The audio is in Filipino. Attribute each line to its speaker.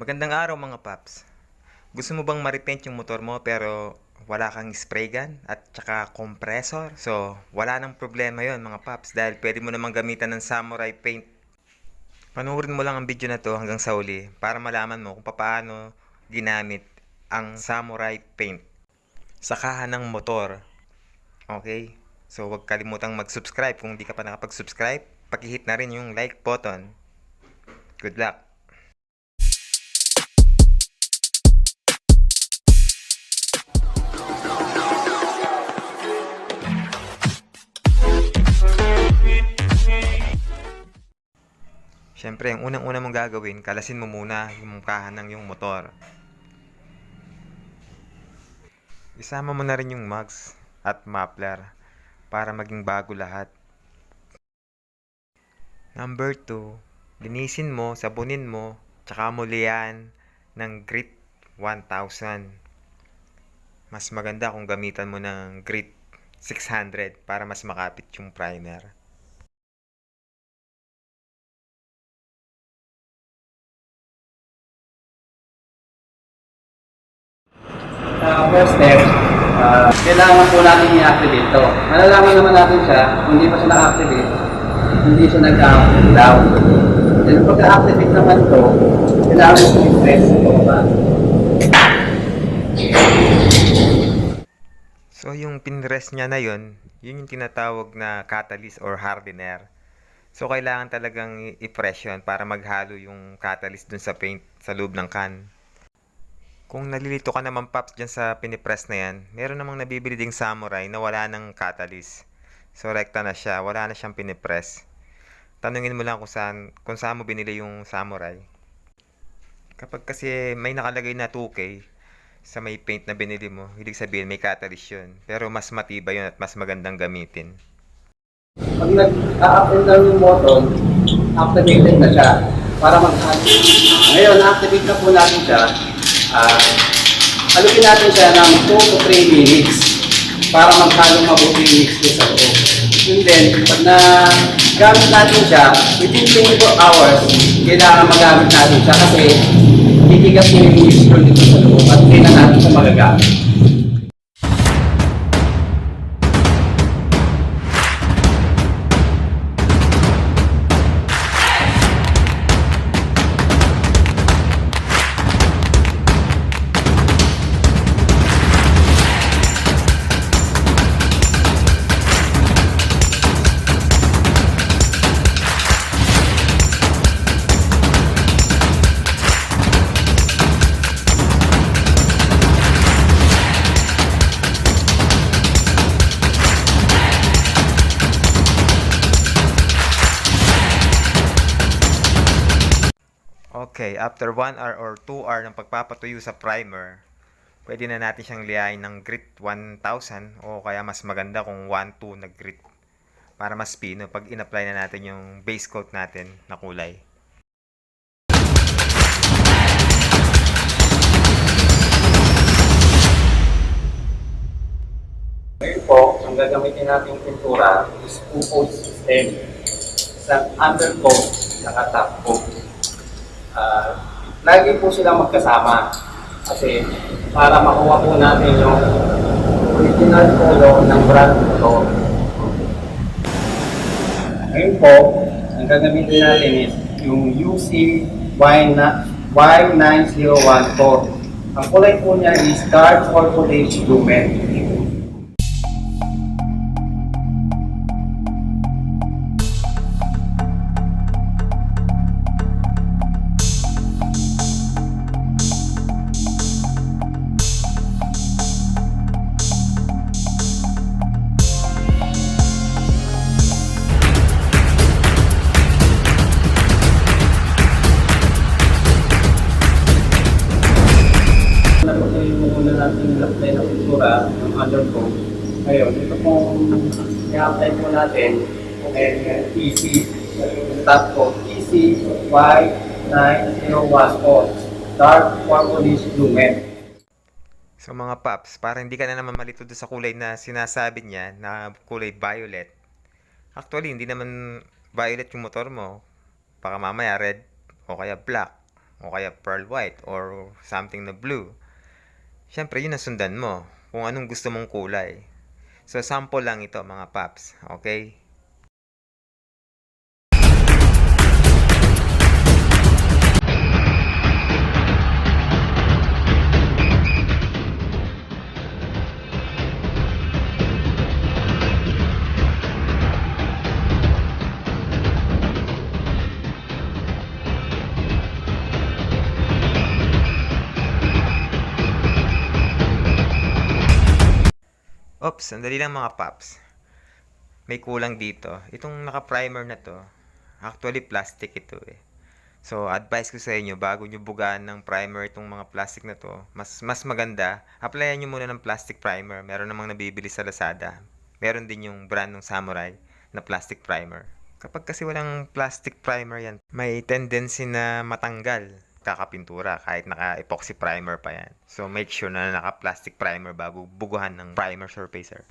Speaker 1: Magandang araw mga paps. Gusto mo bang ma-repaint yung motor mo pero wala kang spray gun at tsaka compressor? So, wala nang problema yon mga paps dahil pwede mo namang gamitan ng samurai paint. Panoorin mo lang ang video na to hanggang sa uli para malaman mo kung paano ginamit ang samurai paint sa kaha ng motor. Okay? So, huwag kalimutang mag-subscribe kung di ka pa nakapag-subscribe. Pakihit na rin yung like button. Good luck! Siyempre, ang unang-una mong gagawin, kalasin mo muna yung kahan ng yung motor. Isama mo na rin yung mugs at muffler para maging bago lahat. Number 2, linisin mo, sabunin mo, tsaka mulian ng grit 1000. Mas maganda kung gamitan mo ng grit 600 para mas makapit yung primer.
Speaker 2: Uh, first step, uh, kailangan po natin i-activate to. Malalaman naman natin siya, hindi pa siya na-activate, hindi siya nag-down. Then pagka-activate naman to, kailangan mo i-press ito ba?
Speaker 1: So, yung pinrest niya na yon, yun yung tinatawag na catalyst or hardener. So, kailangan talagang i-press yun para maghalo yung catalyst dun sa paint sa loob ng can. Kung nalilito ka naman, Paps, dyan sa pinipress na yan, meron namang nabibili ding samurai na wala ng catalyst. So, rekta na siya. Wala na siyang pinipress. Tanungin mo lang kung saan, kung saan mo binili yung samurai. Kapag kasi may nakalagay na 2K sa may paint na binili mo, ibig sabihin may catalyst yun. Pero mas matibay yun at mas magandang gamitin.
Speaker 2: Pag nag-up and down yung motor, activated na siya para mag Ngayon, activate na po natin siya. Uh, alugin natin siya ng 2 to 3 minutes para maghalo mabuti yung mix ko sa loob. And then, pag na gamit natin siya, within 24 hours, kailangan magamit natin siya kasi titigas niya yung mix ko dito sa loob at kailangan natin siya magagamit.
Speaker 1: Okay, after 1 hour or 2 hour ng pagpapatuyo sa primer, pwede na natin siyang liyain ng grit 1000 o kaya mas maganda kung 1-2 na grit para mas pino pag in-apply na natin yung base coat natin na kulay.
Speaker 2: Ngayon po, ang gagamitin nating pintura is two-coat system. Isang undercoat at top coat. Ah, lagi po silang magkasama. Kasi para makuha po natin yung original color ng brand nito. Ngayon po, ang gagamitin natin is yung UC Y9, Y9014. Ang kulay po niya is dark purplish lumen. I-apply po natin and EC top coat EC Y9014 dark purplish lumen.
Speaker 1: So mga paps, para hindi ka na naman malito sa kulay na sinasabi niya na kulay violet. Actually, hindi naman violet yung motor mo. Baka mamaya red o kaya black o kaya pearl white or something na blue. Siyempre, yun ang sundan mo kung anong gusto mong kulay. So, sample lang ito mga paps. Okay? Oops, sandali lang mga paps. May kulang dito. Itong naka-primer na to, actually plastic ito eh. So, advice ko sa inyo, bago nyo bugaan ng primer itong mga plastic na to, mas, mas maganda, applyan nyo muna ng plastic primer. Meron namang nabibili sa Lazada. Meron din yung brand ng Samurai na plastic primer. Kapag kasi walang plastic primer yan, may tendency na matanggal kakapintura kahit naka-epoxy primer pa yan. So, make sure na naka-plastic primer bago buguhan ng primer surfacer.